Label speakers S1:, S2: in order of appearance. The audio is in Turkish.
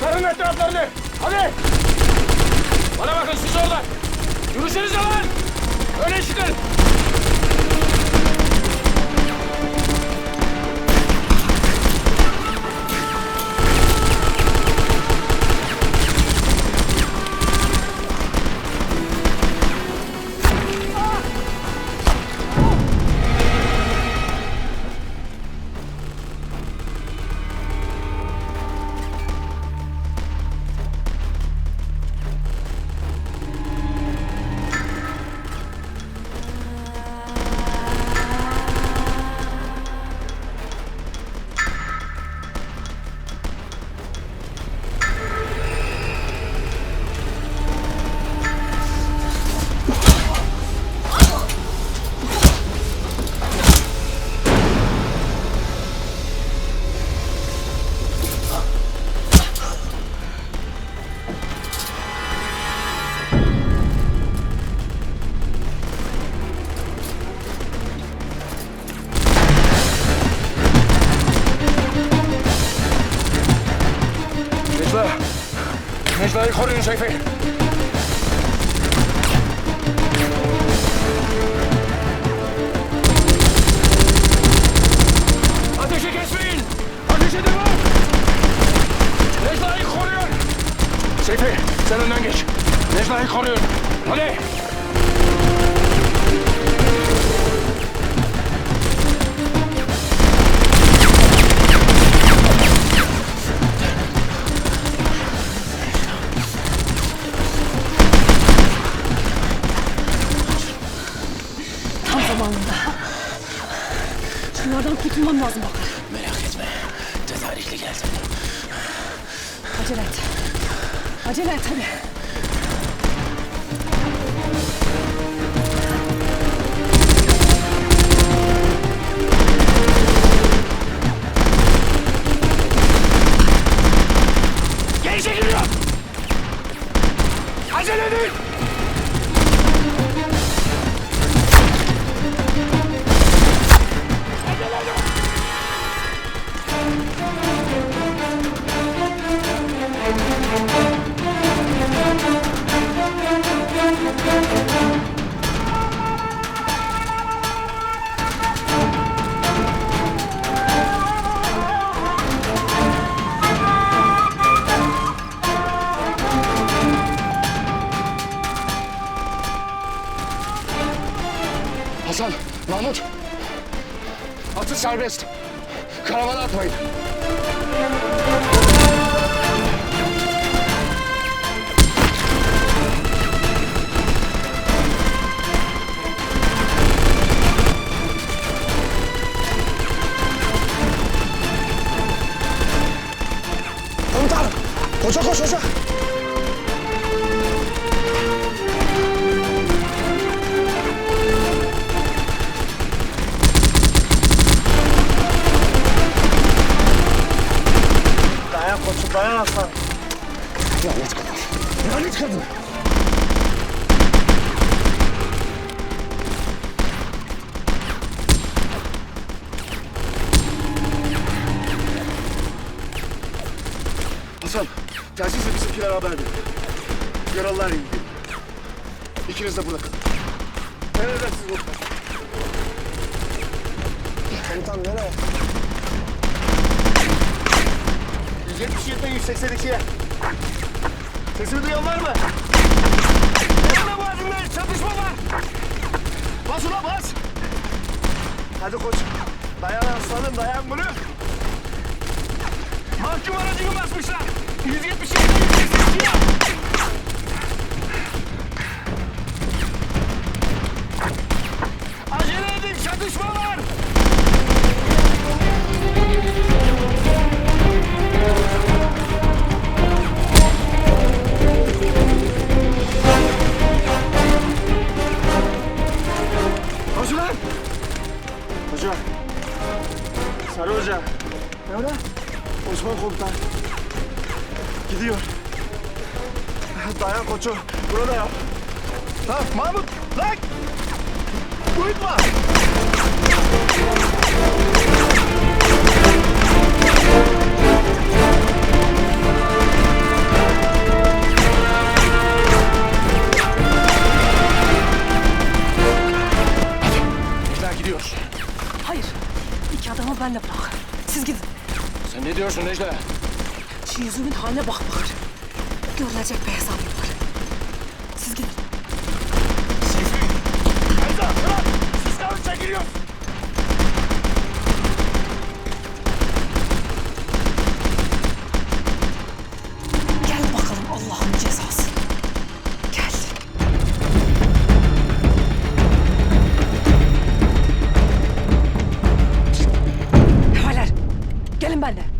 S1: Sarın etraflarını! Hadi! Bana bakın siz orada! Yürüsenize lan! Öne çıkın! Necla'yı koruyun Seyfi. Ateşi kesmeyin. Ateşe devam. Necla'yı koruyun. Seyfi sen önden geç. Necla'yı koruyun. Hadi.
S2: Kurtulmam lazım bak.
S3: Merak etme. Tedarikli geldim.
S2: Acele et. Acele et hadi.
S4: Atı serbest. Karavana atmayın. Komutanım. Koşa koş koşa. Kadın. Hasan, telsizle bizimkiler haber verin. Yaralılar indi. İkiniz de burada kalın. Emredersiniz komutanım. Komutan nereye? 177 182'ye. Sesimi duyan var mı? Yanına bazımda çatışma var. Bas ulan bas. Hadi koç. Dayan aslanım dayan bunu. Mahkum aracını basmışlar. 177 182'ye. Gidiyor. Dayan koçu. Burada yap. Lan Mahmut. Lan. Uyutma. Gider gidiyor. Hayır. İki adamı benle bırak. Siz gidin. Sen ne diyorsun
S1: Necla?
S2: Şu yüzümün haline bak bakar. Görülecek hesabım var. Siz gidin.
S4: Feyza, bırak! Siz kalın çekiliyor.
S2: Gel bakalım Allah'ın cezası. Gel. Hevaler. Gelin benimle.